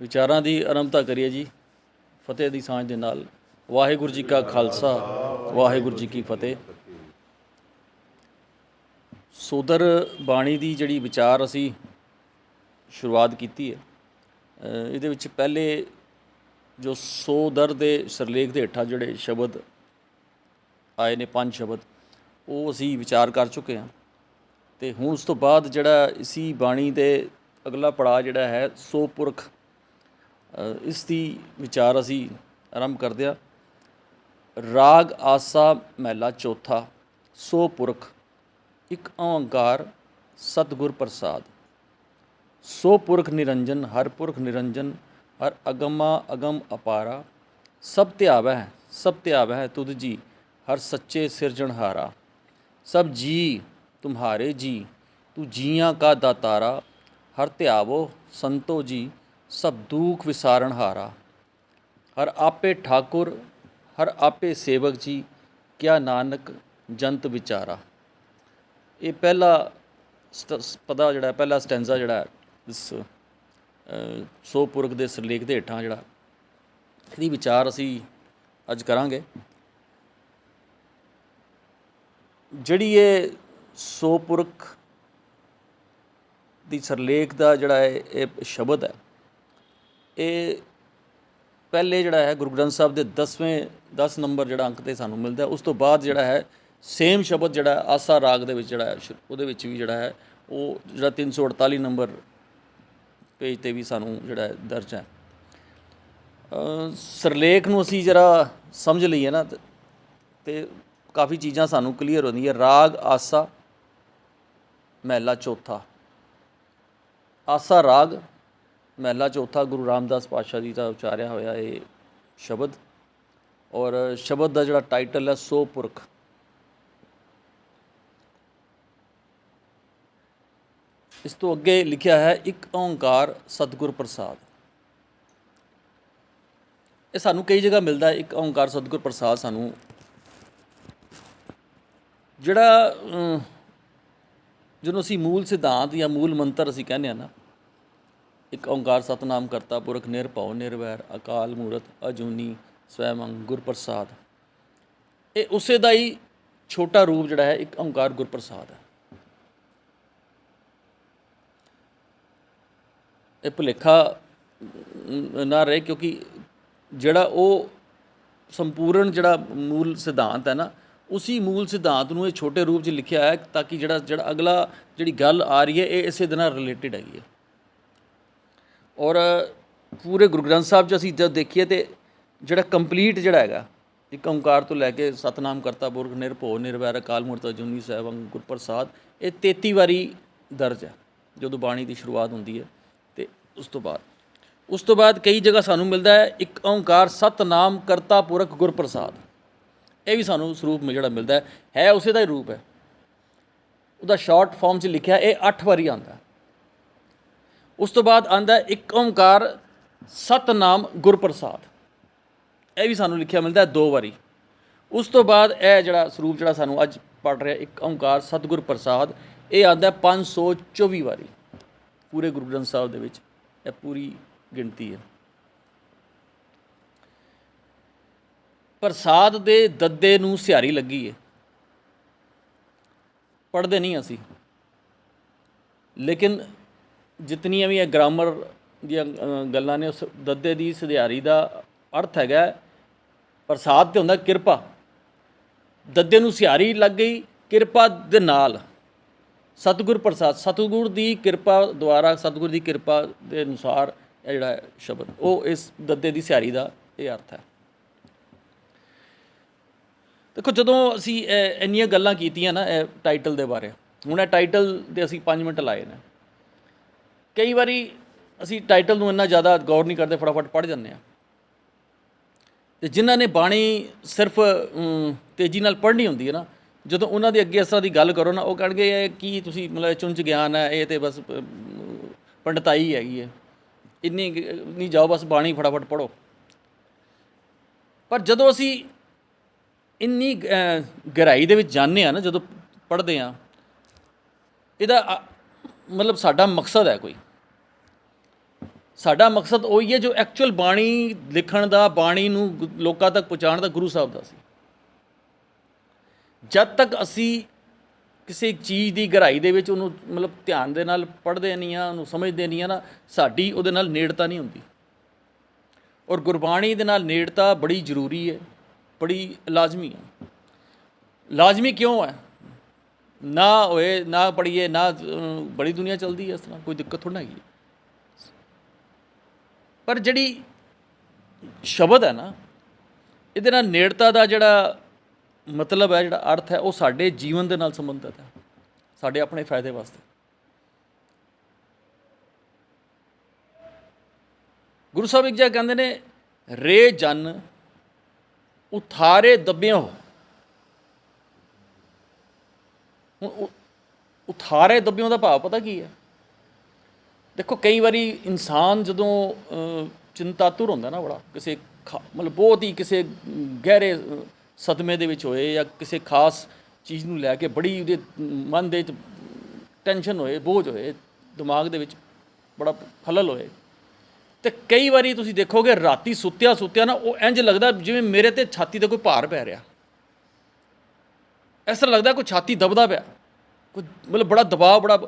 ਵਿਚਾਰਾਂ ਦੀ ਆਰੰਭਤਾ ਕਰੀਏ ਜੀ, ਫਤਿਹ ਦੀ ਸਾਂਝ ਦੇ ਨਾਲ। ਵਾਹਿਗੁਰੂ ਜੀ ਕਾ ਖਾਲਸਾ, ਵਾਹਿਗੁਰੂ ਜੀ ਕੀ ਫਤਿਹ। ਸੋਦਰ ਬਾਣੀ ਦੀ ਜਿਹੜੀ ਵਿਚਾਰ ਅਸੀਂ ਸ਼ੁਰੂਆਤ ਕੀਤੀ ਹੈ ਇਹਦੇ ਵਿੱਚ ਪਹਿਲੇ ਜੋ ਸੋਦਰ ਦੇ ਸਰਲੇਖ ਦੇ ਹੇਠਾਂ ਜਿਹੜੇ ਸ਼ਬਦ ਆਏ ਨੇ, ਪੰਜ ਸ਼ਬਦ, ਉਹ ਅਸੀਂ ਵਿਚਾਰ ਕਰ ਚੁੱਕੇ ਹਾਂ। ਤੇ ਹੁਣ ਉਸ ਤੋਂ ਬਾਅਦ ਜਿਹੜਾ ਇਸੀ ਬਾਣੀ ਦੇ ਅਗਲਾ ਪੜਾਅ ਜਿਹੜਾ ਹੈ, ਸੋ ਪੁਰਖ ਇਸ ਦੀ ਵਿਚਾਰ ਅਸੀਂ ਆਰੰਭ ਕਰਦੇ ਹਾਂ। ਰਾਗ ਆਸਾ ਮਹਿਲਾ ਚੌਥਾ, ਸੋ ਪੁਰਖ, ਇੱਕ ਓੰਕਾਰ ਸਤਿਗੁਰ ਪ੍ਰਸਾਦ। ਸੋ ਪੁਰਖ ਨਿਰੰਜਨ, ਹਰ ਪੁਰਖ ਨਿਰੰਜਨ, ਹਰ ਅਗਮਾ ਅਗਮ ਅਪਾਰਾ। ਸਭ ਧਿਆਵੈ ਸਭ ਧਿਆਵੈ ਤੁਧ ਜੀ, ਹਰ ਸੱਚੇ ਸਿਰਜਣਹਾਰਾ ਸਭ ਜੀ, ਤੁਮਹਾਰੇ ਜੀ, ਤੂੰ ਜੀਆਂ ਕਾ ਦਾਤਾਰਾ। ਹਰ ਧਿਆਵੋ ਸੰਤੋ ਜੀ ਸਭ ਦੁਖ ਵਿਸਾਰਣਹਾਰਾ ਹਰ। ਆਪੇ ਠਾਕੁਰ, ਹਰ ਆਪੇ ਸੇਵਕ ਜੀ, ਕਿਆ ਨਾਨਕ ਜੰਤ ਵਿਚਾਰਾ। ਇਹ ਪਹਿਲਾ ਸਟ- ਪਦਾ ਜਿਹੜਾ, ਪਹਿਲਾ ਸਟੈਂਜ਼ਾ ਜਿਹੜਾ ਹੈ ਇਸ ਸੋ ਪੁਰਖ ਦੇ ਸਿਰਲੇਖ ਦੇ ਹੇਠਾਂ ਜਿਹੜਾ, ਇਹਦੀ ਵਿਚਾਰ ਅਸੀਂ ਅੱਜ ਕਰਾਂਗੇ। ਜਿਹੜੀ ਇਹ ਸੋ ਪੁਰਖ ਦੀ ਸਿਰਲੇਖ ਦਾ ਜਿਹੜਾ ਹੈ ਇਹ ਸ਼ਬਦ ਹੈ ਇਹ ਪਹਿਲੇ ਜਿਹੜਾ ਹੈ ਗੁਰੂ ਗ੍ਰੰਥ ਸਾਹਿਬ ਦੇ 10ਵੇਂ 10 ਨੰਬਰ ਜਿਹੜਾ ਅੰਕ ਤੇ ਸਾਨੂੰ ਮਿਲਦਾ ਉਸ ਤੋਂ ਬਾਅਦ ਜਿਹੜਾ ਹੈ ਸੇਮ ਸ਼ਬਦ ਜਿਹੜਾ ਆਸਾ ਰਾਗ ਦੇ ਵਿੱਚ ਜਿਹੜਾ ਹੈ ਉਹਦੇ ਵਿੱਚ ਵੀ ਜਿਹੜਾ ਹੈ ਉਹ ਜਿਹੜਾ 348 ਨੰਬਰ ਪੇਜ ਤੇ ਵੀ ਸਾਨੂੰ ਜਿਹੜਾ ਦਰਜ ਹੈ। ਅ, ਸਿਰਲੇਖ ਨੂੰ ਅਸੀਂ ਜਰਾ ਸਮਝ ਲਈਏ ਨਾ ਤੇ- ਤੇ ਕਾਫੀ ਚੀਜ਼ਾਂ ਸਾਨੂੰ ਕਲੀਅਰ ਹੁੰਦੀਆਂ ਰਾਗ ਆਸਾ ਮਹਿਲਾ ਚੌਥਾ। ਆਸਾ ਰਾਗ ਮਹਿਲਾ ਚੌਥਾ ਗੁਰੂ ਰਾਮਦਾਸ ਪਾਤਸ਼ਾਹ ਜੀ ਦਾ ਉਚਾਰਿਆ ਹੋਇਆ ਇਹ ਸ਼ਬਦ। ਔਰ ਸ਼ਬਦ ਦਾ ਜਿਹੜਾ ਟਾਈਟਲ ਹੈ, ਸੋ ਪੁਰਖ। ਇਸ ਤੋਂ ਅੱਗੇ ਲਿਖਿਆ ਹੈ, ਇੱਕ ਓੰਕਾਰ ਸਤਿਗੁਰ ਪ੍ਰਸਾਦ। ਇਹ ਸਾਨੂੰ ਕਈ ਜਗ੍ਹਾ ਮਿਲਦਾ ਹੈ, ਇੱਕ ਓੰਕਾਰ ਸਤਿਗੁਰ ਪ੍ਰਸਾਦ ਸਾਨੂੰ। ਜਿਹੜਾ ਜਿਹਨੂੰ ਅਸੀਂ ਮੂਲ ਸਿਧਾਂਤ ਜਾਂ ਮੂਲ ਮੰਤਰ ਅਸੀਂ ਕਹਿੰਦੇ ਆ ਨਾ ਇੱਕ ਓੰਕਾਰ ਸਤਨਾਮ ਕਰਤਾ ਪੁਰਖ ਨਿਰਭਉ ਨਿਰਵੈਰ, ਅਕਾਲ ਮੂਰਤ ਅਜੂਨੀ ਸਵੈਮੰ ਗੁਰਪ੍ਰਸਾਦ। ਇਹ ਉਸੇ ਦਾ ਹੀ ਛੋਟਾ ਰੂਪ ਜਿਹੜਾ ਹੈ, ਇੱਕ ਓੰਕਾਰ ਗੁਰਪ੍ਰਸਾਦ ਹੈ। ਇਹ ਭੁਲੇਖਾ ਨਾ ਰਹੇ ਕਿਉਂਕਿ ਜਿਹੜਾ ਉਹ ਸੰਪੂਰਨ ਜਿਹੜਾ ਮੂਲ ਸਿਧਾਂਤ ਹੈ ਨਾ, ਉਸੇ ਮੂਲ ਸਿਧਾਂਤ ਨੂੰ ਇਹ ਛੋਟੇ ਰੂਪ 'ਚ ਲਿਖਿਆ ਹੈ ਤਾਂ ਕਿ ਜਿਹੜਾ ਜਿਹੜਾ ਅਗਲਾ ਜਿਹੜੀ ਗੱਲ ਆ ਰਹੀ ਹੈ, ਇਹ ਇਸੇ ਦੇ ਨਾਲ ਰਿਲੇਟਡ ਹੈਗੀ ਹੈ। ਔਰ ਪੂਰੇ ਗੁਰੂ ਗ੍ਰੰਥ ਸਾਹਿਬ 'ਚ ਅਸੀਂ ਜਦ ਦੇਖੀਏ ਤੇ ਜਿਹੜਾ ਕੰਪਲੀਟ ਜਿਹੜਾ ਹੈਗਾ, ਇੱਕ ਓੰਕਾਰ ਤੋਂ ਲੈ ਕੇ ਸਤਨਾਮ ਕਰਤਾ ਪੁਰਖ ਨਿਰਭਉ, ਨਿਰਵੈਰ, ਅਕਾਲ ਮੂਰਤ ਜੁਨੀ ਸਾਹਿਬ ਗੁਰ ਪ੍ਰਸਾਦ ਇਹ 33 ਵਾਰੀ ਦਰਜ ਹੈ, ਜਦੋਂ ਬਾਣੀ ਦੀ ਸ਼ੁਰੂਆਤ ਹੁੰਦੀ ਹੈ ਤੇ ਉਸ ਤੋਂ ਬਾਅਦ। ਉਸ ਤੋਂ ਬਾਅਦ ਕਈ ਜਗ੍ਹਾ ਸਾਨੂੰ ਮਿਲਦਾ ਹੈ, ਇੱਕ ਓੰਕਾਰ ਸਤਨਾਮ ਕਰਤਾ ਪੁਰਖ ਗੁਰਪ੍ਰਸਾਦ। ਇਹ ਵੀ ਸਾਨੂੰ ਸਰੂਪ ਮਿਲ, ਜਿਹੜਾ ਮਿਲਦਾ ਹੈ ਉਸੇ ਦਾ ਹੀ ਰੂਪ ਹੈ। ਉਹਦਾ ਸ਼ਾਰਟ ਫਾਰਮ 'ਚ ਲਿਖਿਆ, ਇਹ 8 ਵਾਰੀ ਆਉਂਦਾ ਉਸ ਤੋਂ ਬਾਅਦ ਆਂਦਾ ਇੱਕ ਓੰਕਾਰ ਸਤਨਾਮ ਗੁਰਪ੍ਰਸਾਦ। ਇਹ ਵੀ ਸਾਨੂੰ ਲਿਖਿਆ ਮਿਲਦਾ ਹੈ ਦੋ ਵਾਰੀ। ਉਸ ਤੋਂ ਬਾਅਦ ਇਹ ਜਿਹੜਾ ਸਰੂਪ ਜਿਹੜਾ ਸਾਨੂੰ ਅੱਜ ਪੜ ਰਿਹਾ, ਇੱਕ ਓੰਕਾਰ ਸਤਿਗੁਰ ਪ੍ਰਸਾਦ ਇਹ ਆਂਦਾ 524 ਵਾਰੀ। ਪੂਰੇ ਗੁਰੂ ਗ੍ਰੰਥ ਸਾਹਿਬ ਦੇ ਵਿੱਚ ਇਹ ਪੂਰੀ ਗਿਣਤੀ ਹੈ। ਪ੍ਰਸਾਦ ਦੇ ਦੱਦੇ ਨੂੰ ਸਿਹਾਰੀ ਲੱਗੀ ਹੈ ਪੜ੍ਹਦੇ ਨਹੀਂ ਅਸੀਂ। ਲੇਕਿਨ ਜਿਤਨੀਆਂ ਵੀ ਇਹ ਗ੍ਰਾਮਰ ਦੀਆਂ ਗੱਲਾਂ ਨੇ, ਉਸ ਦੱਦੇ ਦੀ ਸਿਧਿਆਰੀ ਦਾ ਅਰਥ ਹੈਗਾ ਪ੍ਰਸਾਦ ਤੇ ਹੁੰਦਾ ਕਿਰਪਾ। ਦੱਦੇ ਨੂੰ ਸਿਹਾਰੀ ਲੱਗ ਗਈ, ਕਿਰਪਾ ਦੇ ਨਾਲ। ਸਤਿਗੁਰ ਪ੍ਰਸਾਦ, ਸਤਿਗੁਰ ਦੀ ਕਿਰਪਾ ਦੁਆਰਾ, ਸਤਿਗੁਰ ਦੀ ਕਿਰਪਾ ਦੇ ਅਨੁਸਾਰ ਇਹ ਜਿਹੜਾ ਸ਼ਬਦ, ਉਹ ਇਸ ਦੱਦੇ ਦੀ ਸਿਹਾਰੀ ਦਾ ਇਹ ਅਰਥ ਹੈ। ਦੇਖੋ, ਜਦੋਂ ਅਸੀਂ ਇੰਨੀਆਂ ਗੱਲਾਂ ਕੀਤੀਆਂ ਨਾ, ਇਹ ਟਾਈਟਲ ਦੇ ਬਾਰੇ, ਹੁਣ ਇਹ ਟਾਈਟਲ ਦੇ ਅਸੀਂ 5 ਮਿੰਟ ਲਾਏ ਨੇ। ਕਈ ਵਾਰੀ ਅਸੀਂ ਟਾਈਟਲ ਨੂੰ ਇੰਨਾ ਜ਼ਿਆਦਾ ਗੌਰ ਨਹੀਂ ਕਰਦੇ ਫਟਾਫਟ ਪੜ੍ਹ ਜਾਂਦੇ ਆ ਤੇ ਜਿਨ੍ਹਾਂ ਨੇ ਬਾਣੀ ਸਿਰਫ ਤੇਜ਼ੀ ਨਾਲ ਪੜ੍ਹਨੀ ਹੁੰਦੀ ਹੈ ਨਾ ਜਦੋਂ ਉਹਨਾਂ ਦੇ ਅੱਗੇ ਇਸ ਤਰ੍ਹਾਂ ਦੀ ਗੱਲ ਕਰੋ ਨਾ ਉਹ ਕਹਿਣਗੇ ਇਹ ਕੀ ਤੁਸੀਂ ਮਤਲਬ ਚੁੰਝ ਗਿਆਨ ਹੈ ਇਹ ਤੇ ਬਸ ਅਮ, ਪੰਡਤਾਈ ਹੈਗੀ ਹੈ। ਇੰਨੀ ਨਹੀਂ ਜਾਓ ਬਸ ਬਾਣੀ ਫਟਾਫਟ ਪੜੋ ਪਰ ਜਦੋਂ ਅਸੀਂ ਇੰਨੀ ਅਹ, ਗਹਿਰਾਈ ਦੇ ਵਿੱਚ ਜਾਂਦੇ ਆ ਨਾ ਜਦੋਂ ਪੜ੍ਹਦੇ ਆ ਇਹਦਾ ਮਤਲਬ ਸਾਡਾ ਮਕਸਦ ਹੈ ਕੋਈ। ਸਾਡਾ ਮਕਸਦ ਉਹੀ ਹੈ ਜੋ ਐਕਚੁਅਲ ਬਾਣੀ ਲਿਖਣ ਦਾ, ਬਾਣੀ ਨੂੰ ਗੁ- ਲੋਕਾਂ ਤੱਕ ਪਹੁੰਚਾਉਣ ਦਾ ਗੁਰੂ ਸਾਹਿਬ ਦਾ ਸੀ। ਜਦ ਤੱਕ ਅਸੀਂ ਕਿਸੇ ਚੀਜ਼ ਦੀ ਗਹਿਰਾਈ ਦੇ ਵਿੱਚ ਉਹਨੂੰ ਮਤਲਬ ਧਿਆਨ ਦੇ ਨਾਲ ਪੜ੍ਹਦੇ ਨਹੀਂ ਆ, ਉਹਨੂੰ ਸਮਝਦੇ ਨਹੀਂ ਆ ਨਾ, ਸਾਡੀ ਉਹਦੇ ਨਾਲ ਨੇੜਤਾ ਨਹੀਂ ਹੁੰਦੀ। ਔਰ ਗੁਰਬਾਣੀ ਦੇ ਨਾਲ ਨੇੜਤਾ ਬੜੀ ਜ਼ਰੂਰੀ ਹੈ, ਬੜੀ ਲਾਜ਼ਮੀ ਹੈ। ਲਾਜ਼ਮੀ ਕਿਉਂ ਹੈ? ਨਾ ਹੋਏ, ਨਾ ਪੜੀਏ ਨਾ ਬੜੀ ਦੁਨੀਆ ਚੱਲਦੀ ਹੈ ਇਸ ਤਰ੍ਹਾਂ, ਕੋਈ ਦਿੱਕਤ ਥੋੜ੍ਹਾ ਹੈਗੀ। ਪਰ ਜਿਹੜੀ ਸ਼ਬਦ ਹੈ ਨਾ, ਇਹਦੇ ਨਾਲ ਨੇੜਤਾ ਦਾ ਜਿਹੜਾ ਮਤਲਬ ਹੈ, ਜਿਹੜਾ ਅਰਥ ਹੈ, ਉਹ ਸਾਡੇ ਜੀਵਨ ਦੇ ਨਾਲ ਸੰਬੰਧਿਤ ਹੈ, ਸਾਡੇ ਆਪਣੇ ਫਾਇਦੇ ਵਾਸਤੇ। ਗੁਰੂ ਸਾਹਿਬ ਇੱਕ ਜਗ੍ਹਾ ਕਹਿੰਦੇ ਨੇ, ਰੇ ਜਨ ਉਥਾਰੇ ਦੱਬਿਓ। ਹੁਣ ਉਥਾਰੇ ਦੱਬਿਓ ਦਾ ਭਾਵ ਪਤਾ ਕੀ ਹੈ? ਦੇਖੋ ਕਈ ਵਾਰੀ ਇਨਸਾਨ ਜਦੋਂ ਅ, ਚਿੰਤਾਤੁਰ ਹੁੰਦਾ ਨਾ ਬੜਾ ਕਿਸੇ ਖਾ- ਮਤਲਬ ਬਹੁਤ ਹੀ ਕਿਸੇ ਗਹਿਰੇ ਸਦਮੇ ਦੇ ਵਿੱਚ ਹੋਏ ਜਾਂ ਕਿਸੇ ਖਾਸ ਚੀਜ਼ ਨੂੰ ਲੈ ਕੇ ਬੜੀ ਉਹਦੇ ਮਨ ਦੇ ਵਿੱਚ ਟੈਨਸ਼ਨ ਹੋਏ ਬੋਝ ਹੋਏ ਦਿਮਾਗ ਦੇ ਵਿੱਚ ਬੜਾ ਖਲਲ ਹੋਏ। ਤੇ ਕਈ ਵਾਰੀ ਤੁਸੀਂ ਦੇਖੋਗੇ ਰਾਤੀ ਸੁੱਤਿਆ ਸੁੱਤਿਆ ਨਾ ਉਹ ਇੰਜ ਲੱਗਦਾ ਜਿਵੇਂ ਮੇਰੇ ਤੇ ਛਾਤੀ ਤੇ ਕੋਈ ਭਾਰ ਪੈ ਰਿਹਾ। ਇਸ ਤਰ੍ਹਾਂ ਲੱਗਦਾ ਕੋਈ ਛਾਤੀ ਦਬਦਾ ਪਿਆ। ਕੋਈ ਮਤਲਬ ਬੜਾ ਦਬਾਅ ਬੜਾ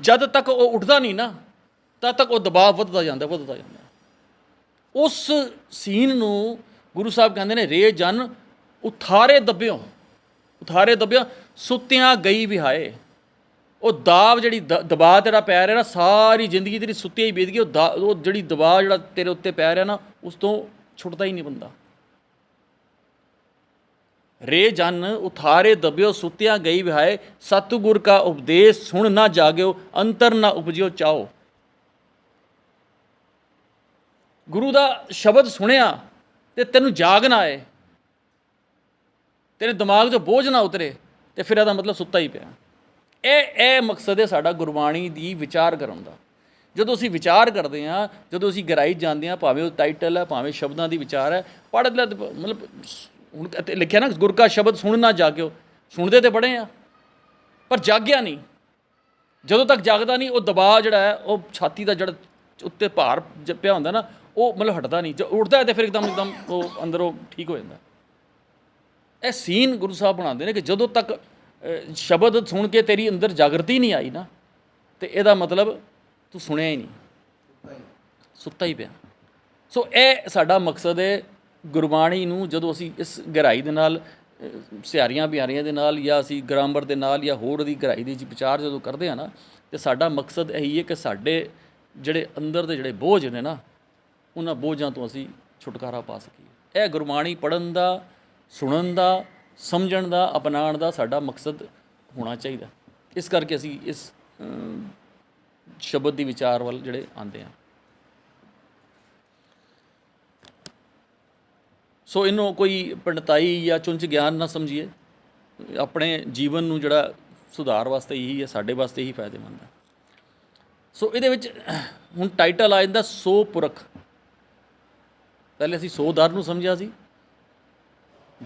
ਜਦ ਤੱਕ ਉਹ ਉੱਠਦਾ ਨਹੀਂ ਨਾ ਤਦ ਤੱਕ ਉਹ ਦਬਾਅ ਵੱਧਦਾ ਜਾਂਦਾ ਵੱਧਦਾ ਜਾਂਦਾ। ਉਸ ਸੀਨ ਨੂੰ ਗੁਰੂ ਸਾਹਿਬ ਕਹਿੰਦੇ ਨੇ, ਰੇ ਜਨ ਉਥਾਰੇ ਦੱਬਿਓ ਉਥਾਰੇ ਦੱਬਿਓ, ਸੁੱਤਿਆਂ ਗਈ ਵਿਹਾਏ ਉਹ ਦਾਬ ਜਿਹੜੀ ਦ- ਦਬਾਅ ਤੇਰਾ ਪੈ ਰਿਹਾ ਨਾ, ਸਾਰੀ ਜ਼ਿੰਦਗੀ ਤੇਰੀ ਸੁੱਤਿਆ ਹੀ ਬੀਤ ਗਈ, ਉਹ ਦਾ- ਉਹ ਜਿਹੜੀ ਦਬਾਅ ਜਿਹੜਾ ਤੇਰੇ ਉੱਤੇ ਪੈ ਰਿਹਾ ਨਾ, ਉਸ ਤੋਂ ਛੁੱਟਦਾ ਹੀ ਨਹੀਂ ਬੰਦਾ। ਰੇ ਜਨ ਉਥਾਰੇ ਦਬਿਓ, ਸੁੱਤਿਆਂ ਗਈ ਵਿਹਾਏ ਸਤਿਗੁਰ ਕਾ ਉਪਦੇਸ਼ ਸੁਣ ਨਾ ਜਾਗਿਓ, ਅੰਤਰ ਨਾ ਉਪਜਿਓ ਚਾਓ। ਗੁਰੂ ਦਾ ਸ਼ਬਦ ਸੁਣਿਆ ਤੇ ਤੈਨੂੰ ਜਾਗ ਨਾ ਆਏ। ਤੇਰੇ ਦਿਮਾਗ 'ਚੋਂ ਬੋਝ ਨਾ ਉਤਰੇ ਤੇ ਫਿਰ ਇਹਦਾ ਮਤਲਬ ਸੁੱਤਾ ਹੀ ਪਿਆ। ਇਹ ਇਹ ਮਕਸਦ ਹੈ ਸਾਡਾ ਗੁਰਬਾਣੀ ਦੀ ਵਿਚਾਰ ਕਰਨ ਦਾ। ਜਦੋਂ ਅਸੀਂ ਵਿਚਾਰ ਕਰਦੇ ਹਾਂ, ਜਦੋਂ ਅਸੀਂ ਗਹਿਰਾਈ ਜਾਂਦੇ ਹਾਂ, ਭਾਵੇਂ ਉਹ ਟਾਈਟਲ ਹੈ, ਭਾਵੇਂ ਸ਼ਬਦਾਂ ਦੀ ਵਿਚਾਰ ਹੈ, ਪੜ੍ਹ ਲੈ ਮਤਲਬ ਹੁਣ ਲਿਖਿਆ ਨਾ, ਗੁਰ ਕਾ ਸ਼ਬਦ ਸੁਣ ਨਾ ਜਾਗਿਓ। ਸੁਣਦੇ ਤੇ ਪੜ੍ਹੇ ਆ, ਪਰ ਜਾਗਿਆ ਨਹੀਂ। ਜਦੋਂ ਤੱਕ ਜਾਗਦਾ ਨਹੀਂ, ਉਹ ਦਬਾਅ ਜਿਹੜਾ ਹੈ, ਉਹ ਛਾਤੀ ਦਾ ਜਿਹੜਾ ਉੱਤੇ ਭਾਰ ਜ- ਪਿਆ ਹੁੰਦਾ ਨਾ ਉਹ ਮਤਲਬ ਹਟਦਾ ਨਹੀਂ। ਜੇ ਉੱਠਦਾ ਹੈ ਤੇ ਫਿਰ ਇੱਕਦਮ ਇੱਕਦਮ ਉਹ ਅੰਦਰੋਂ ਠੀਕ ਹੋ ਜਾਂਦਾ। ਇਹ ਸੀਨ ਗੁਰੂ ਸਾਹਿਬ ਬਣਾਉਂਦੇ ਨੇ ਕਿ ਜਦੋਂ ਤੱਕ ਸ਼ਬਦ ਸੁਣ ਕੇ ਤੇਰੀ ਅੰਦਰ ਜਾਗਰਤੀ ਨਹੀਂ ਆਈ ਨਾ, ਤੇ ਇਹਦਾ ਮਤਲਬ ਤੂੰ ਸੁਣਿਆ ਹੀ ਨਹੀਂ। ਸੁੱਤਾ ਹੀ ਪਿਆ। ਸੋ ਇਹ ਸਾਡਾ ਮਕਸਦ ਹੈ ਗੁਰਬਾਣੀ ਨੂੰ ਜਦੋਂ ਅਸੀਂ ਇਸ ਗਹਿਰਾਈ ਦੇ ਨਾਲ ਸਿਆਰੀਆਂ ਬਿਆਰੀਆਂ ਦੇ ਨਾਲ ਜਾਂ ਅਸੀਂ ਗ੍ਰਾਮਰ ਦੇ ਨਾਲ ਜਾਂ ਹੋਰ ਦੀ ਗਹਿਰਾਈ ਦੇ ਵਿੱਚ ਵਿਚਾਰ ਜਦੋਂ ਕਰਦੇ ਆ ਨਾ, ਤੇ ਸਾਡਾ ਮਕਸਦ ਇਹੀ ਹੈ ਕਿ ਸਾਡੇ ਜਿਹੜੇ ਅੰਦਰ ਦੇ ਜਿਹੜੇ ਬੋਝ ਨੇ ਨਾ ਉਹਨਾਂ ਬੋਝਾਂ ਤੋਂ ਅਸੀਂ ਛੁਟਕਾਰਾ ਪਾ ਸਕੀਏ। ਇਹ ਗੁਰਬਾਣੀ ਪੜਨ ਦਾ, ਸੁਣਨ ਦਾ, ਸਮਝਣ ਦਾ, ਅਪਣਾਉਣ ਦਾ ਸਾਡਾ ਮਕਸਦ ਹੋਣਾ ਚਾਹੀਦਾ। ਇਸ ਕਰਕੇ ਅਸੀਂ ਇਸ ਸ਼ਬਦ ਦੀ ਵਿਚਾਰ ਵੱਲ ਜਿਹੜੇ ਆਉਂਦੇ ਆ। ਸੋ ਇਹਨੂੰ ਕੋਈ ਪੰਡਤਾਈ ਜਾਂ ਚੁੰਚ ਗਿਆਨ ਨਾ ਸਮਝੀਏ। ਆਪਣੇ ਜੀਵਨ ਨੂੰ ਜਿਹੜਾ ਸੁਧਾਰ ਵਾਸਤੇ ਇਹੀ ਹੈ, ਸਾਡੇ ਵਾਸਤੇ ਇਹੀ ਫਾਇਦੇਮੰਦ ਹੈ। ਸੋ ਇਹਦੇ ਵਿੱਚ ਹੁਣ ਟਾਈਟਲ ਆ ਜਾਂਦਾ ਸੋ ਪੁਰਖ। ਪਹਿਲੇ ਅਸੀਂ ਸੋ ਦਰ ਨੂੰ ਸਮਝਿਆ ਸੀ।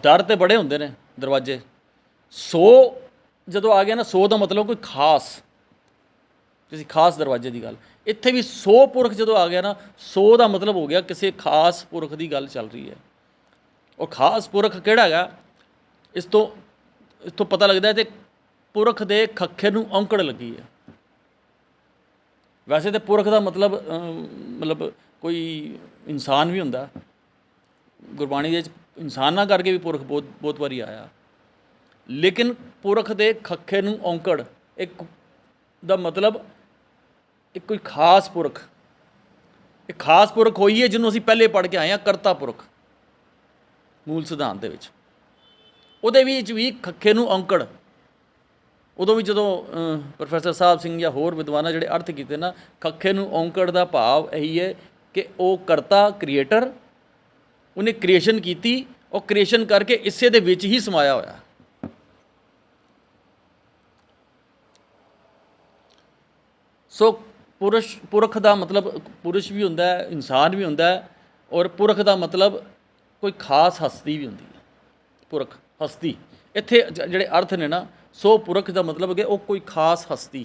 ਦਰ ਤੇ ਬੜੇ ਹੁੰਦੇ ਨੇ ਦਰਵਾਜ਼ੇ। ਸੋ ਜਦੋਂ ਆ ਗਿਆ ਨਾ, ਸੋ ਦਾ ਮਤਲਬ ਕੋਈ ਖਾਸ। ਕਿਸੇ ਖਾਸ ਦਰਵਾਜ਼ੇ ਦੀ ਗੱਲ। ਇੱਥੇ ਵੀ ਸੋ ਪੁਰਖ ਜਦੋਂ ਆ ਗਿਆ ਨਾ, ਸੋ ਦਾ ਮਤਲਬ ਹੋ ਗਿਆ ਕਿਸੇ ਖਾਸ ਪੁਰਖ ਦੀ ਗੱਲ ਚੱਲ ਰਹੀ ਹੈ। ਉਹ ਖਾਸ ਪੁਰਖ ਕਿਹੜਾ ਹੈਗਾ? ਇਸ ਤੋਂ ਇਸ ਤੋਂ ਪਤਾ ਲੱਗਦਾ ਹੈ ਤੇ ਪੁਰਖ ਦੇ ਖੱਖੇ ਨੂੰ ਔਂਕੜ ਲੱਗੀ ਹੈ। ਵੈਸੇ ਤੇ ਪੁਰਖ ਦਾ ਮਤਲਬ ਮਤਲਬ ਕੋਈ ਇਨਸਾਨ ਵੀ ਹੁੰਦਾ। ਗੁਰਬਾਣੀ ਦੇ ਵਿੱਚ ਇਨਸਾਨਾਂ ਕਰਕੇ ਵੀ ਪੁਰਖ ਬਹੁਤ ਬਹੁਤ ਵਾਰੀ ਆਇਆ। ਲੇਕਿਨ ਪੁਰਖ ਦੇ ਖੱਖੇ ਨੂੰ ਔਂਕੜ, ਇੱਕ ਦਾ ਮਤਲਬ ਇੱਕ ਕੋਈ ਖਾਸ ਪੁਰਖ। ਇੱਕ ਖਾਸ ਪੁਰਖ ਹੋਈ ਹੈ ਜਿਹਨੂੰ ਅਸੀਂ ਪਹਿਲੇ ਪੜ੍ਹ ਕੇ ਆਏ ਹਾਂ, ਕਰਤਾ ਪੁਰਖ। ਮੂਲ ਸਿਧਾਂਤ ਦੇ ਵਿੱਚ। ਉਹਦੇ ਵਿੱਚ ਵੀ ਖੱਖੇ ਨੂੰ ਔਂਕੜ। ਉਦੋਂ ਵੀ ਜਦੋਂ ਪ੍ਰੋਫੈਸਰ ਸਾਹਿਬ ਸਿੰਘ ਜਾਂ ਹੋਰ ਵਿਦਵਾਨਾਂ ਜਿਹੜੇ ਅਰਥ ਕੀਤੇ ਨਾ, ਖੱਖੇ ਨੂੰ ਔਂਕੜ ਦਾ ਭਾਵ ਇਹੀ ਹੈ ਕਿ ਉਹ ਕਰਤਾ ਕ੍ਰੀਏਟਰ, ਉਹਨੇ ਕ੍ਰੀਏਸ਼ਨ ਕੀਤੀ, ਉਹ ਕ੍ਰੀਏਸ਼ਨ ਕਰਕੇ ਇਸੇ ਦੇ ਵਿੱਚ ਹੀ ਸਮਾਇਆ ਹੋਇਆ। ਸੋ ਪੁਰਸ਼, ਪੁਰਖ ਦਾ ਮਤਲਬ, ਪੁਰਸ਼ ਵੀ ਹੁੰਦਾ ਹੈ, ਇਨਸਾਨ ਵੀ ਹੁੰਦਾ ਹੈ, ਔਰ ਪੁਰਖ ਦਾ ਮਤਲਬ ਕੋਈ ਖਾਸ ਹਸਤੀ ਵੀ ਹੁੰਦੀ ਹੈ। ਪੁਰਖ, ਹਸਤੀ। ਇੱਥੇ ਜਿਹੜੇ ਅਰਥ ਨੇ ਨਾ, ਸੋ ਪੁਰਖ ਦਾ ਮਤਲਬ ਕਿ ਉਹ ਕੋਈ ਖਾਸ ਹਸਤੀ।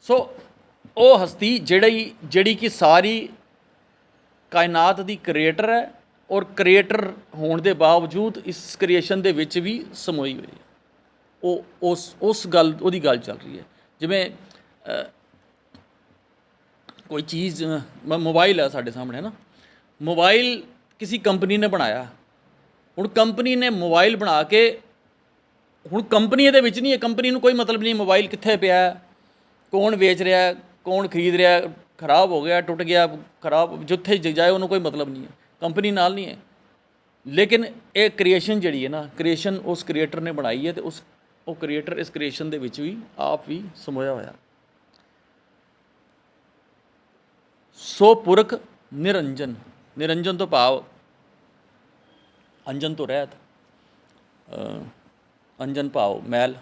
ਸੋ ਉਹ ਹਸਤੀ ਜਿਹੜੀ ਜਿਹੜੀ ਕਿ ਸਾਰੀ ਕਾਇਨਾਤ ਦੀ ਕ੍ਰੀਏਟਰ ਹੈ ਔਰ ਕ੍ਰੀਏਟਰ ਹੋਣ ਦੇ ਬਾਵਜੂਦ ਇਸ ਕ੍ਰੀਏਸ਼ਨ ਦੇ ਵਿੱਚ ਵੀ ਸਮੋਈ ਹੋਈ ਹੈ। ਉਹ, ਉਸ ਉਸ ਗੱਲ, ਉਹਦੀ ਗੱਲ ਚੱਲ ਰਹੀ ਹੈ। ਜਿਵੇਂ ਕੋਈ ਚੀਜ਼, ਮ- ਮੋਬਾਈਲ ਹੈ ਸਾਡੇ ਸਾਹਮਣੇ ਹੈ ਨਾ ਮੋਬਾਈਲ ਕਿਸੇ ਕੰਪਨੀ ਨੇ ਬਣਾਇਆ। ਹੁਣ ਕੰਪਨੀ ਨੇ ਮੋਬਾਈਲ ਬਣਾ ਕੇ, ਹੁਣ ਕੰਪਨੀ ਦੇ ਵਿੱਚ ਨਹੀਂ ਹੈ। ਕੰਪਨੀ ਨੂੰ ਕੋਈ ਮਤਲਬ ਨਹੀਂ ਮੋਬਾਈਲ ਕਿੱਥੇ ਪਿਆ ਕੌਣ ਵੇਚ ਰਿਹਾ ਕੌਣ ਖਰੀਦ ਰਿਹਾ, ਖਰਾਬ ਹੋ ਗਿਆ, ਟੁੱਟ ਗਿਆ, ਖਰਾਬ, ਜਿੱਥੇ ਜ- ਜਾਏ ਉਹਨੂੰ ਕੋਈ ਮਤਲਬ ਨਹੀਂ ਹੈ। ਕੰਪਨੀ ਨਾਲ ਨਹੀਂ ਹੈ। ਲੇਕਿਨ ਇਹ ਕ੍ਰੀਏਸ਼ਨ ਜਿਹੜੀ ਹੈ ਨਾ ਕ੍ਰੀਏਸ਼ਨ ਉਸ ਕ੍ਰੀਏਟਰ ਨੇ ਬਣਾਈ ਹੈ ਤੇ ਉਸ, ਉਹ ਕ੍ਰੀਏਟਰ ਇਸ ਕ੍ਰੀਏਸ਼ਨ ਦੇ ਵਿੱਚ ਵੀ, ਆਪ ਵੀ ਸਮੋਇਆ ਹੋਇਆ। ਸੋ ਪੁਰਖ ਨਿਰੰਜਨ ਨਿਰੰਜਨ ਤੋਂ ਭਾਵ ਅੰਜਨ ਤੋਂ ਰਹਿਤ ਅੰਜਨ ਭਾਵ ਮੈਲ।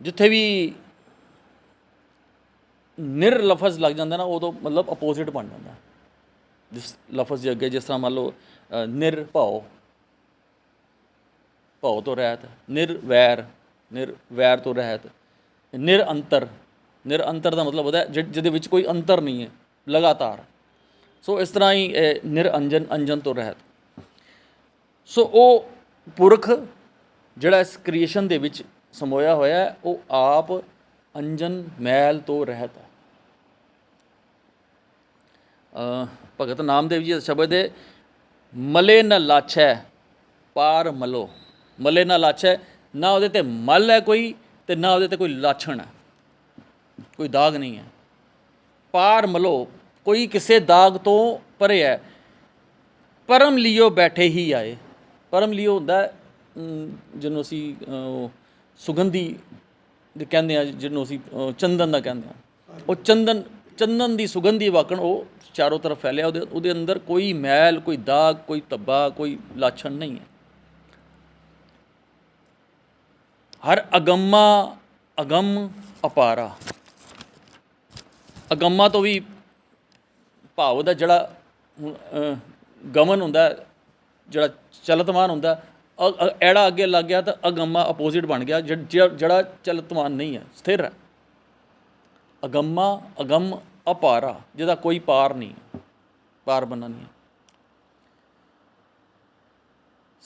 ਜਿੱਥੇ ਵੀ ਨਿਰ ਲਫ਼ਜ਼ ਲੱਗ ਜਾਂਦਾ ਨਾ ਉਦੋਂ ਮਤਲਬ ਆਪੋਜ਼ਿਟ ਬਣ ਜਾਂਦਾ। ਜਿਸ ਲਫ਼ਜ਼ ਦੇ ਅੱਗੇ ਜਿਸ ਤਰ੍ਹਾਂ ਮੰਨ ਲਓ ਅ, ਨਿਰ ਭਾਉ। ਭਾਉ ਤੋਂ ਰਹਿਤ ਨਿਰ ਵੈਰ ਨਿਰ ਵੈਰ ਤੋਂ ਰਹਿਤ ਨਿਰ ਅੰਤਰ। ਨਿਰ ਅੰਤਰ ਦਾ ਮਤਲਬ ਹੁੰਦਾ ਜਿਹਦੇ ਵਿੱਚ ਕੋਈ ਅੰਤਰ ਨਹੀਂ ਹੈ ਲਗਾਤਾਰ। ਸੋ ਇਸ ਤਰ੍ਹਾਂ ਹੀ ਨਿਰ ਅੰਜਨ ਅੰਜਨ ਤੋਂ ਰਹਿਤ। ਸੋ ਉਹ ਪੁਰਖ ਜਿਹੜਾ ਇਸ ਕ੍ਰੀਏਸ਼ਨ ਦੇ ਵਿੱਚ ਸਮੋਇਆ ਹੋਇਆ ਉਹ ਆਪ ਅੰਜਨ ਮੈਲ ਤੋਂ ਰਹਿਤ ਹੈ। ਭਗਤ ਨਾਮਦੇਵ ਜੀ ਦਾ ਸ਼ਬਦ ਹੈ, ਮਲੇ ਨ ਲਾਛੈ, ਪਾਰ ਮਲੋ। ਮਲੇ ਨ ਲਾਛੈ, ਨਾ ਉਹਦੇ ਤੇ ਮਲ ਹੈ ਕੋਈ ਤੇ ਨਾ ਉਹਦੇ ਤੇ ਕੋਈ ਲਾਛਣ ਹੈ। ਕੋਈ ਦਾਗ ਨਹੀਂ ਹੈ। ਪਾਰ ਮਲੋ, ਕੋਈ ਕਿਸੇ ਦਾਗ ਤੋਂ ਪਰੇ ਹੈ। ਪਰਮ ਲਿਓ ਬੈਠੇ ਹੀ ਆਏ। ਪਰਮ ਲਿਓ ਹੁੰਦਾ ਜਿਹਨੂੰ ਅਸੀਂ ਸੁਗੰਧੀ ਦੇ ਕਹਿੰਦੇ ਆ ਜਿਹਨੂੰ ਅਸੀਂ ਚੰਦਨ ਦਾ ਕਹਿੰਦੇ ਆ ਉਹ ਚੰਦਨ ਚੰਦਨ ਦੀ ਸੁਗੰਧੀ ਵਾਕਣ ਉਹ ਚਾਰੋਂ ਤਰਫ ਫੈਲਿਆ ਉਹਦੇ ਉਹਦੇ ਅੰਦਰ ਕੋਈ ਮੈਲ ਕੋਈ ਦਾਗ ਕੋਈ ਧੱਬਾ ਕੋਈ ਲਾਛਣ ਨਹੀਂ ਹੈ। ਹਰ ਅਗੰਮਾ ਅਗੰਮ ਅਪਾਰਾ। ਅਗੰਮਾ ਤੋਂ ਵੀ ਭਾਵ ਦਾ ਜਿਹੜਾ ਗਮਨ ਹੁੰਦਾ ਜਿਹੜਾ ਚਲਤਮਾਨ ਹੁੰਦਾ ਹੈ, ਐੜਾ ਅੱਗੇ ਲੱਗ ਗਿਆ ਤਾਂ ਅਗੰਮਾ ਆਪੋਜ਼ਿਟ ਬਣ ਗਿਆ ਜਿਹੜਾ ਚਲਤਮਾਨ ਨਹੀਂ ਹੈ ਸਥਿਰ ਹੈ। ਅਗੰਮਾ ਅਗੰਮ ਅਪਾਰਾ ਜਿਹਦਾ ਕੋਈ ਪਾਰ ਨਹੀਂ ਹੈ, ਪਾਰ ਬੰਨਾ ਨਹੀਂ ਹੈ।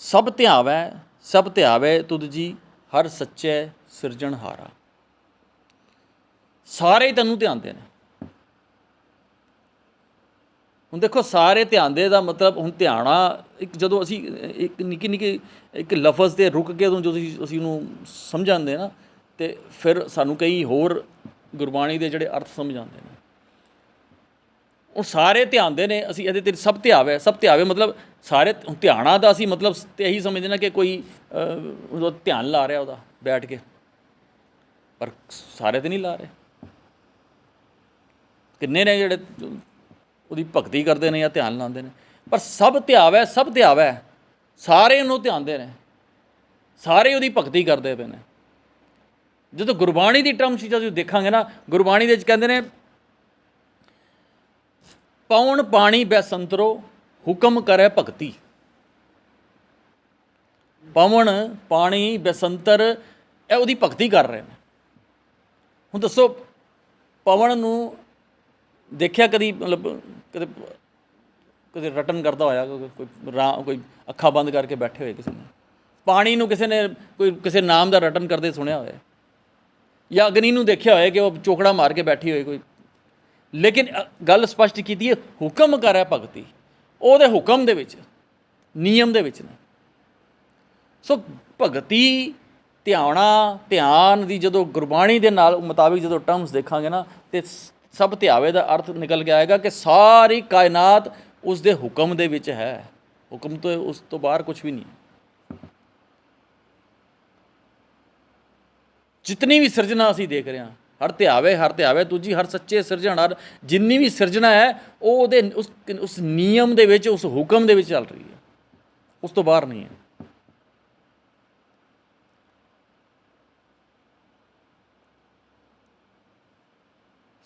ਸਭ ਧਿਆਵੈ ਸਭ ਧਿਆਵੈ ਤੁਧ ਜੀ ਹਰ ਸੱਚੈ ਸਿਰਜਣਹਾਰਾ ਸਾਰੇ ਹੀ ਤੈਨੂੰ ਧਿਆਉਂਦੇ ਨੇ ਹੁਣ ਦੇਖੋ ਸਾਰੇ ਧਿਆਨ ਦੇ ਦਾ ਮਤਲਬ ਹੁਣ ਧਿਆਣਾ ਇੱਕ ਜਦੋਂ ਅਸੀਂ ਇੱਕ ਨਿੱਕੀ ਨਿੱਕੀ ਇੱਕ ਲਫ਼ਜ਼ ਤੇ ਰੁਕ ਕੇ ਜਦੋਂ ਅਸੀਂ ਅਸੀਂ ਉਹਨੂੰ ਸਮਝਾਉਂਦੇ ਨਾ ਤੇ ਫਿਰ ਸਾਨੂੰ ਕਈ ਹੋਰ ਗੁਰਬਾਣੀ ਦੇ ਜਿਹੜੇ ਅਰਥ ਸਮਝ ਆਉਂਦੇ ਨੇ। ਉਹ ਸਾਰੇ ਧਿਆਨ ਦੇ ਨੇ, ਅਸੀਂ ਇਹਦੇ ਤੇ ਸਭ ਧਿਆਵੇ ਸਭ ਧਿਆਵੇ ਮਤਲਬ ਸਾਰੇ ਹੁਣ ਧਿਆਣਾ ਦਾ ਅਸੀਂ ਮਤਲਬ ਤੇ ਇਹੀ ਸਮਝਦੇ ਨਾ ਕਿ ਕੋਈ ਉਹਦਾ ਧਿਆਨ ਲਾ ਰਿਹਾ ਉਹਦਾ, ਬੈਠ ਕੇ। ਪਰ ਸਾਰੇ ਤੇ ਨਹੀਂ ਲਾ ਰਹੇ। ਕਿੰਨੇ ਨੇ ਜਿਹੜੇ ਉਹਦੀ ਭਗਤੀ ਕਰਦੇ ਨੇ ਜਾਂ ਧਿਆਨ ਲਾਉਂਦੇ ਨੇ। ਪਰ ਸਭ ਧਿਆਵੈ ਸਭ ਧਿਆਵੈ ਸਾਰੇ ਉਹਨੂੰ ਧਿਆਉਂਦੇ ਨੇ ਸਾਰੇ ਉਹਦੀ ਭਗਤੀ ਕਰਦੇ ਪਏ ਨੇ। ਜਦੋਂ ਗੁਰਬਾਣੀ ਦੀ ਟਰਮ ਸੀ, ਜਦੋਂ ਦੇਖਾਂਗੇ ਨਾ, ਗੁਰਬਾਣੀ ਦੇ ਵਿੱਚ ਕਹਿੰਦੇ ਨੇ, ਪੌਣ ਪਾਣੀ ਬੈਸੰਤਰੋ, ਹੁਕਮ ਕਰੇ ਭਗਤੀ। ਪਵਨ ਪਾਣੀ ਬਸੰਤਰ, ਇਹ ਉਹਦੀ ਭਗਤੀ ਕਰ ਰਹੇ ਨੇ। ਹੁਣ ਦੱਸੋ ਪਵਨ ਨੂੰ ਦੇਖਿਆ ਕਦੀ, ਮਤਲਬ, ਕਦੇ ਕਦੇ ਰਟਨ ਕਰਦਾ ਹੋਇਆ, ਕੋਈ ਕੋਈ ਅੱਖਾਂ ਬੰਦ ਕਰਕੇ ਬੈਠੇ ਹੋਏ ਕਿਸੇ ਨੇ? ਪਾਣੀ ਨੂੰ ਕਿਸੇ ਨੇ, ਕੋਈ, ਕਿਸੇ ਨਾਮ ਦਾ ਰਟਨ ਕਰਦੇ ਸੁਣਿਆ ਹੋਇਆ? ਜਾਂ ਅਗਨੀ ਨੂੰ ਦੇਖਿਆ ਹੋਇਆ ਕਿ ਉਹ ਚੋਕੜਾ ਮਾਰ ਕੇ ਬੈਠੀ ਹੋਈ ਕੋਈ। ਲੇਕਿਨ ਅ, ਗੱਲ ਸਪਸ਼ਟ ਕੀਤੀ ਹੈ ਹੁਕਮ ਕਰ ਹੈ ਭਗਤੀ। ਉਹਦੇ ਹੁਕਮ ਦੇ ਵਿੱਚ ਨਿਯਮ ਦੇ ਵਿੱਚ ਨੇ। ਸੋ ਭਗਤੀ ਧਿਆਉਣਾ ਧਿਆਨ ਦੀ ਜਦੋਂ ਗੁਰਬਾਣੀ ਦੇ ਨਾਲ ਮੁਤਾਬਿਕ ਜਦੋਂ ਟਰਮਸ ਦੇਖਾਂਗੇ ਨਾ ਤੇ ਸ- ਸਭ ਧਿਆਵੇ ਦਾ ਅਰਥ ਨਿਕਲ ਕੇ ਆਏਗਾ ਕਿ ਸਾਰੀ ਕਾਇਨਾਤ ਉਸ ਦੇ ਹੁਕਮ ਦੇ ਵਿੱਚ ਹੈ। ਹੁਕਮ ਤੋਂ ਉਸ ਤੋਂ ਬਾਹਰ ਕੁਝ ਵੀ ਨਹੀਂ ਜਿਤਨੀ ਵੀ ਸਿਰਜਣਾ ਅਸੀਂ ਦੇਖ ਰਹੇ ਹਾਂ ਹਰ ਧਿਆਵੇ ਹਰ ਧਿਆਵੇ ਤੁਜੀ ਹਰ ਸੱਚੇ ਸਿਰਜਣਹਾਰ ਜਿੰਨੀ ਵੀ ਸਿਰਜਣਾ ਹੈ ਉਹ ਉਹਦੇ ਉਸ ਉਸ ਨਿਯਮ ਦੇ ਵਿੱਚ ਉਸ ਹੁਕਮ ਦੇ ਵਿੱਚ ਚੱਲ ਰਹੀ ਹੈ ਉਸ ਤੋਂ ਬਾਹਰ ਨਹੀਂ ਹੈ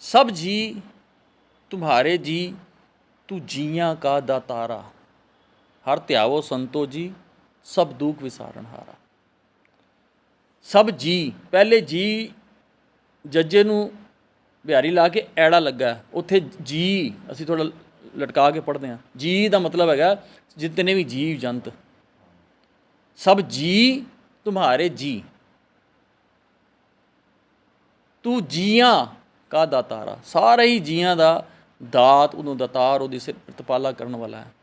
सब जी तुम्हारे जी तू जिया का दातारा हर त्यावो संतो जी सब दुख विसारण हारा ਸਭ ਜੀ, ਪਹਿਲੇ ਜੀ ਜੱਜੇ ਨੂੰ ਬਿਹਾਰੀ ਲਾ ਕੇ ਐੜਾ ਲੱਗਾ। ਉੱਥੇ ਜੀ, ਅਸੀਂ ਥੋੜਾ ਲਟਕਾ ਕੇ ਪੜ੍ਹਦੇ ਹਾਂ। ਜੀ ਦਾ ਮਤਲਬ ਹੈਗਾ, ਜਿਤਨੇ ਵੀ ਜੀਵ ਜੰਤ। ਸਭ ਜੀ ਤੁਮਹਾਰੇ ਜੀ। ਤੂੰ ਜੀਆਂ ਕਾ ਦਾਤਾਰਾ। ਸਾਰੇ ਹੀ ਜੀਆਂ ਦਾ ਦਾਤ, ਉਹਨੂੰ ਦਾਤਾਰ, ਉਹਦੀ ਸਿਰ ਪ੍ਰਤਪਾਲਾ ਕਰਨ ਵਾਲਾ ਹੈ।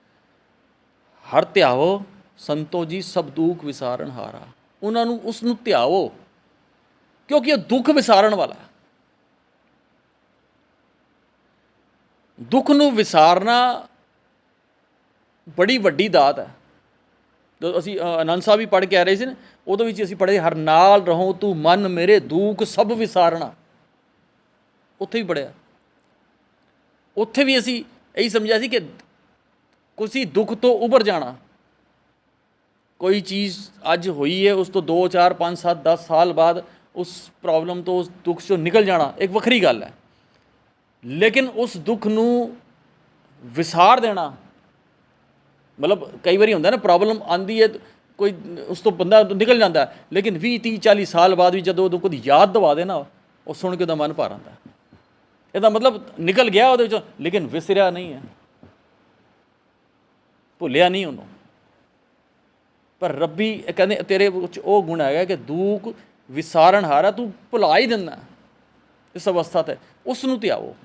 ਹਰ ਧਿਆਵੋ, ਸੰਤੋ ਜੀ, ਸਭ ਦੁੱਖ ਵਿਸਾਰਨ ਹਾਰਾ। ਉਹਨਾਂ ਨੂੰ ਉਸ ਨੂੰ ਧਿਆਓ, ਕਿਉਂਕਿ ਇਹ ਦੁੱਖ ਵਿਸਾਰਨ ਵਾਲਾ ਹੈ। ਦੁੱਖ ਨੂੰ ਵਿਸਾਰਨਾ ਬੜੀ ਵੱਡੀ ਦਾਤ ਹੈ। ਜਦੋਂ ਅਸੀਂ ਆਨੰਦ ਸਾਹਿਬ ਵੀ ਪੜ੍ਹ ਕੇ ਆ ਰਹੇ ਸੀ ਨਾ, ਉਹਦੇ ਵਿੱਚ ਅਸੀਂ ਪੜ੍ਹੇ, ਹਰ ਨਾਲ ਰਹੋ ਤੂੰ ਮਨ ਮੇਰੇ ਦੁੱਖ ਸਭ ਵਿਸਾਰਣਾ ਉੱਥੇ ਵੀ ਪੜਿਆ ਉੱਥੇ ਵੀ ਅਸੀਂ ਇਹੀ ਸਮਝਿਆ ਸੀ ਕਿ ਕੁਸੀ ਦੁੱਖ ਤੋਂ ਉਭਰ ਜਾਣਾ। ਕੋਈ ਚੀਜ਼ ਅੱਜ ਹੋਈ ਹੈ, ਉਸ ਤੋਂ 2 4 5 7 10 ਸਾਲ ਬਾਅਦ ਉਸ ਪ੍ਰੋਬਲਮ ਤੋਂ ਉਸ ਦੁੱਖ ਚੋਂ ਨਿਕਲ ਜਾਣਾ ਇੱਕ ਵੱਖਰੀ ਗੱਲ ਹੈ। ਲੇਕਿਨ ਉਸ ਦੁੱਖ ਨੂੰ ਵਿਸਾਰ ਦੇਣਾ, ਮਤਲਬ ਕਈ ਵਾਰੀ ਹੁੰਦਾ ਨਾ ਪ੍ਰੋਬਲਮ ਆਂਦੀ ਹੈ, ਕੋਈ ਉਸ ਤੋਂ ਬੰਦਾ ਨਿਕਲ ਜਾਂਦਾ ਲੇਕਿਨ 20 30 40 ਸਾਲ ਬਾਅਦ ਵੀ ਜਦੋਂ ਉਹਨੂੰ ਕੋਈ ਯਾਦ ਦਵਾ ਦੇ ਨਾ, ਉਹ ਸੁਣ ਕੇ ਉਹਦਾ ਮਨ ਭਰ ਆਉਂਦਾ ਇਹਦਾ ਮਤਲਬ ਨਿਕਲ ਗਿਆ ਉਹਦੇ ਵਿੱਚੋਂ, ਲੇਕਿਨ ਵਿਸਰਿਆ ਨਹੀਂ ਹੈ। ਭੁੱਲਿਆ ਨਹੀਂ ਉਹਨੂੰ। ਪਰ ਰੱਬੀ ਕਹਿੰਦੇ ਤੇਰੇ ਵਿੱਚ ਉਹ ਗੁਣ ਹੈਗਾ ਕਿ ਦੂਕ ਵਿਸਾਰਨ ਹਾਰਾ, ਤੂੰ ਭੁਲਾ ਹੀ ਦਿੰਦਾ ਇਸ ਅਵਸਥਾ ਤੇ। ਉਸ ਨੂੰ ਧਿਆਵੋ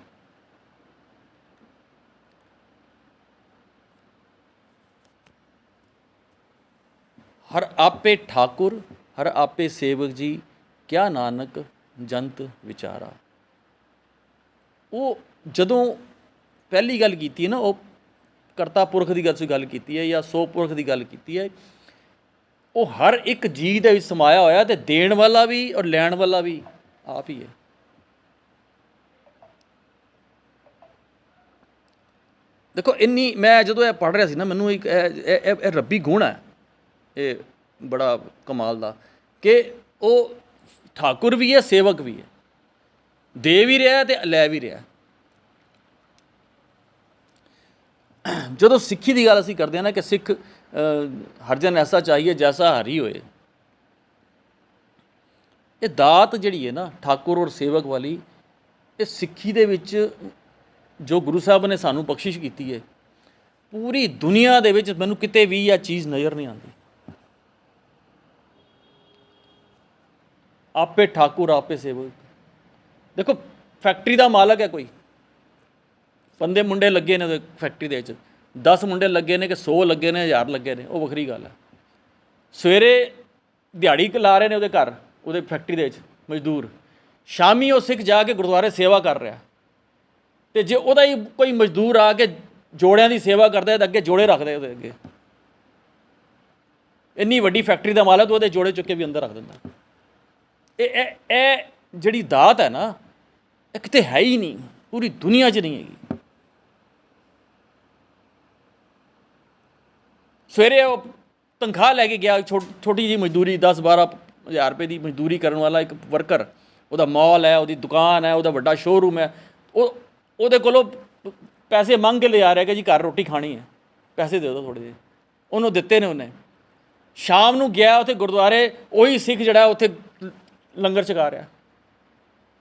ਹਰ ਆਪੇ ਠਾਕੁਰ, ਹਰ ਆਪੇ ਸੇਵਕ ਜੀ, ਕਿਆ ਨਾਨਕ ਜੰਤ ਵਿਚਾਰਾ। ਉਹ ਜਦੋਂ ਪਹਿਲੀ ਗੱਲ ਕੀਤੀ ਨਾ, ਉਹ ਕਰਤਾ ਪੁਰਖ ਦੀ ਗੱਲ, ਸੀ ਗੱਲ ਕੀਤੀ ਹੈ ਜਾਂ ਸੋ ਪੁਰਖ ਦੀ ਗੱਲ ਕੀਤੀ ਹੈ ਉਹ ਹਰ ਇੱਕ ਜੀ ਦੇ ਵਿੱਚ ਸਮਾਇਆ ਹੋਇਆ ਤੇ ਦੇਣ ਵਾਲਾ ਵੀ ਔਰ ਲੈਣ ਵਾਲਾ ਵੀ ਆਪ ਹੀ ਹੈ। ਦੇਖੋ, ਇੰਨੀ ਮੈਂ ਜਦੋਂ ਇਹ ਪੜ੍ਹ ਰਿਹਾ ਸੀ ਨਾ, ਮੈਨੂੰ ਇੱਕ ਇਹ- ਇਹ ਰੱਬੀ ਗੁਣ ਹੈ, ਇਹ ਬੜਾ ਕਮਾਲ ਦਾ, ਕਿ ਉਹ ਠਾਕੁਰ ਵੀ ਹੈ, ਸੇਵਕ ਵੀ ਹੈ, ਦੇ ਵੀ ਰਿਹਾ ਤੇ ਲੈ ਵੀ ਰਿਹਾ। ਜਦੋਂ ਸਿੱਖੀ ਦੀ ਗੱਲ ਅਸੀਂ ਕਰਦੇ ਹਾਂ ਨਾ ਕਿ ਸਿੱਖ ਹਰ ਜਨ ਐਸਾ ਚਾਹੀਏ ਜੈਸਾ ਹਰੀ ਹੋਏ। ਇਹ ਦਾਤ ਜਿਹੜੀ ਹੈ ਨਾ, ਠਾਕੁਰ ਔਰ ਸੇਵਕ ਵਾਲੀ, ਇਹ ਸਿੱਖੀ ਦੇ ਵਿੱਚ ਜੋ ਗੁਰੂ ਸਾਹਿਬ ਨੇ ਸਾਨੂੰ ਬਖਸ਼ਿਸ਼ ਕੀਤੀ ਹੈ, ਪੂਰੀ ਦੁਨੀਆ ਦੇ ਵਿੱਚ ਮੈਨੂੰ ਕਿਤੇ ਵੀ ਇਹ ਚੀਜ਼ ਨਜ਼ਰ ਨਹੀਂ ਆਉਂਦੀ। ਆਪੇ ਠਾਕੁਰ, ਆਪੇ ਸੇਵਕ। ਦੇਖੋ, ਫੈਕਟਰੀ ਦਾ ਮਾਲਕ ਹੈ ਕੋਈ। ਬੰਦੇ ਮੁੰਡੇ ਲੱਗੇ ਨੇ ਫੈਕਟਰੀ ਦੇ ਵਿੱਚ। 10 ਮੁੰਡੇ ਲੱਗੇ ਨੇ ਕਿ 100 ਲੱਗੇ ਨੇ 1000 ਲੱਗੇ ਨੇ, ਉਹ ਵੱਖਰੀ ਗੱਲ ਹੈ। ਸਵੇਰੇ ਦਿਹਾੜੀ ਲਾ ਰਹੇ ਨੇ ਉਹਦੇ ਘਰ, ਉਹਦੇ ਫੈਕਟਰੀ ਦੇ ਵਿੱਚ, ਮਜ਼ਦੂਰ। ਸ਼ਾਮੀ ਉਹ ਸਿੱਖ ਜਾ ਕੇ ਗੁਰਦੁਆਰੇ ਸੇਵਾ ਕਰ ਰਿਹਾ। ਤੇ ਜੇ ਉਹਦਾ ਹੀ ਕੋਈ ਮਜ਼ਦੂਰ ਆ ਕੇ ਜੋੜਿਆਂ ਦੀ ਸੇਵਾ ਕਰਦਾ ਹੈ ਤਾਂ ਅੱਗੇ ਜੋੜੇ ਰੱਖਦੇ ਉਹਦੇ ਅੱਗੇ। ਇੰਨੀ ਵੱਡੀ ਫੈਕਟਰੀ ਦਾ ਮਾਲਕ ਉਹਦੇ ਜੋੜੇ ਚੁੱਕ ਕੇ ਵੀ ਅੰਦਰ ਰੱਖ ਦਿੰਦਾ। ਇਹ ਇਹ ਜਿਹੜੀ ਦਾਤ ਹੈ ਨਾ ਇਹ ਕਿਤੇ ਹੈ ਹੀ ਨਹੀਂ, ਪੂਰੀ ਦੁਨੀਆ 'ਚ ਨਹੀਂ ਹੈਗੀ। ਸਵੇਰੇ ਉਹ ਤਨਖਾਹ ਲੈ ਕੇ ਗਿਆ ਛੋ- ਛੋਟੀ ਜੀ ਮਜ਼ਦੂਰੀ 10 12 ਹਜ਼ਾਰ ਰੁਪਏ ਦੀ ਮਜ਼ਦੂਰੀ ਕਰਨ ਵਾਲਾ ਇੱਕ ਵਰਕਰ ਉਹਦਾ ਮਾਲ ਹੈ, ਉਹਦੀ ਦੁਕਾਨ ਹੈ, ਉਹਦਾ ਵੱਡਾ ਸ਼ੋਰੂਮ ਹੈ। ਉਹ, ਉਹਦੇ ਕੋਲੋਂ ਪੈਸੇ ਮੰਗ ਕੇ ਲਿਆ ਰਿਹਾ ਕਿ ਜੀ ਘਰ ਰੋਟੀ ਖਾਣੀ ਹੈ। ਪੈਸੇ ਦੇ ਦਿਓ ਥੋੜੇ ਜਿਹੇ। ਉਹਨੂੰ ਦਿੱਤੇ ਨੇ ਉਹਨੇ। ਸ਼ਾਮ ਨੂੰ ਗਿਆ ਉੱਥੇ ਗੁਰਦੁਆਰੇ, ਉਹੀ ਸਿੱਖ ਜਿਹੜਾ ਉੱਥੇ ਲੰਗਰ ਛਕਾ ਰਿਹਾ।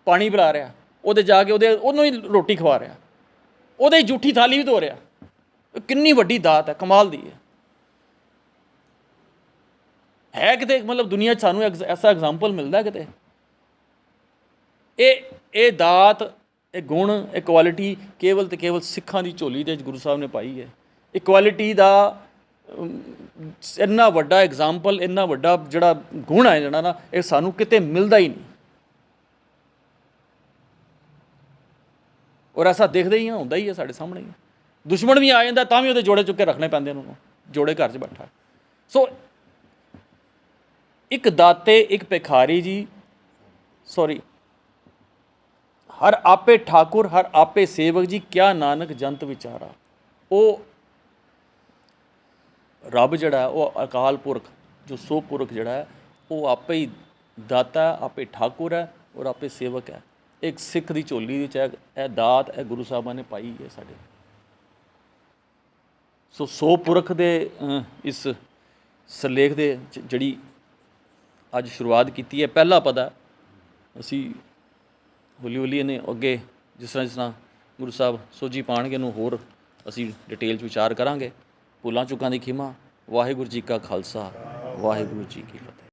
ਪਾਣੀ ਪਿਲਾ ਰਿਹਾ। ਉਹਦੇ ਜਾ ਕੇ ਉਹਦੇ, ਉਹਨੂੰ ਹੀ ਰੋਟੀ ਖਵਾ ਰਿਹਾ। ਉਹਦੇ ਹੀ ਜੂਠੀ ਥਾਲੀ ਵੀ ਧੋ ਰਿਹਾ। ਕਿੰਨੀ ਵੱਡੀ ਦਾਤ ਹੈ, ਕਮਾਲ ਦੀ ਹੈ। ਹੈ ਕਿਤੇ, ਮਤਲਬ ਦੁਨੀਆ 'ਚ ਸਾਨੂੰ ਐਗਜ਼- ਐਸਾ ਐਗਜ਼ਾਮਪਲ ਮਿਲਦਾ ਕਿਤੇ? ਇਹ ਇਹ ਦਾਤ, ਇਹ ਗੁਣ, ਇਹ ਕੁਆਲਿਟੀ ਕੇਵਲ ਤੇ ਕੇਵਲ ਸਿੱਖਾਂ ਦੀ ਝੋਲੀ ਦੇ ਵਿੱਚ ਗੁਰੂ ਸਾਹਿਬ ਨੇ ਪਾਈ ਹੈ। ਇਹ ਕੁਆਲਿਟੀ ਦਾ ਇੰਨਾ ਵੱਡਾ ਐਗਜ਼ਾਮਪਲ ਇੰਨਾ ਵੱਡਾ ਜਿਹੜਾ ਗੁਣ ਹੈ ਜਿਹੜਾ ਨਾ, ਇਹ ਸਾਨੂੰ ਕਿਤੇ ਮਿਲਦਾ ਹੀ ਨਹੀਂ। ਔਰ ਐਸਾ ਦੇਖਦੇ ਹੀ ਹਾਂ ਹੁੰਦਾ ਹੀ ਹੈ ਸਾਡੇ ਸਾਹਮਣੇ। ਹੀ ਦੁਸ਼ਮਣ ਵੀ ਆ ਜਾਂਦਾ, ਤਾਂ ਵੀ ਉਹਦੇ ਜੋੜੇ ਚੁੱਕ ਕੇ ਰੱਖਣੇ ਪੈਂਦੇ ਉਹਨੂੰ, ਜੋੜੇ ਘਰ 'ਚ ਬੈਠਾ। ਸੋ ਇੱਕ ਦਾਤੇ, ਇੱਕ ਭਿਖਾਰੀ ਜੀ ਸੌਰੀ ਹਰ ਆਪੇ ਠਾਕੁਰ, ਹਰ ਆਪੇ ਸੇਵਕ ਜੀ, ਕਿਆ ਨਾਨਕ ਜੰਤ ਵਿਚਾਰਾ। ਉਹ ਰੱਬ ਜਿਹੜਾ ਉਹ ਅਕਾਲ ਪੁਰਖ, ਜੋ ਸੋ ਪੁਰਖ ਜਿਹੜਾ ਹੈ, ਉਹ ਆਪੇ ਹੀ ਦਾਤਾ ਆਪੇ ਠਾਕੁਰ ਹੈ ਔਰ ਆਪੇ ਸੇਵਕ ਹੈ। ਇੱਕ ਸਿੱਖ ਦੀ ਝੋਲੀ ਵਿੱਚ ਹੈ, ਇਹ ਦਾਤ, ਇਹ ਗੁਰੂ ਸਾਹਿਬਾਂ ਨੇ ਪਾਈ ਹੈ ਸਾਡੇ। ਸੋ ਸੋ ਪੁਰਖ ਦੇ ਇਸ ਸਰਲੇਖ ਦੇ ਜਿਹੜੀ ਅੱਜ ਸ਼ੁਰੂਆਤ ਕੀਤੀ ਹੈ, ਪਹਿਲਾ ਪਦਾ ਅਸੀਂ ਹੌਲੀ ਹੌਲੀ ਇਹਨੇ ਅੱਗੇ ਜਿਸ ਤਰ੍ਹਾਂ ਜਿਸ ਤਰ੍ਹਾਂ ਗੁਰੂ ਸਾਹਿਬ ਸੋਝੀ ਪਾਣਗੇ ਨੂੰ ਹੋਰ ਅਸੀਂ ਡਿਟੇਲ 'ਚ ਵਿਚਾਰ ਕਰਾਂਗੇ। ਭੁੱਲਾਂ ਚੁੱਕਾਂ ਦੀ ਖਿਮਾ, ਵਾਹਿਗੁਰੂ ਜੀ ਕਾ ਖਾਲਸਾ, ਵਾਹਿਗੁਰੂ ਜੀ ਕੀ ਫਤਿਹ।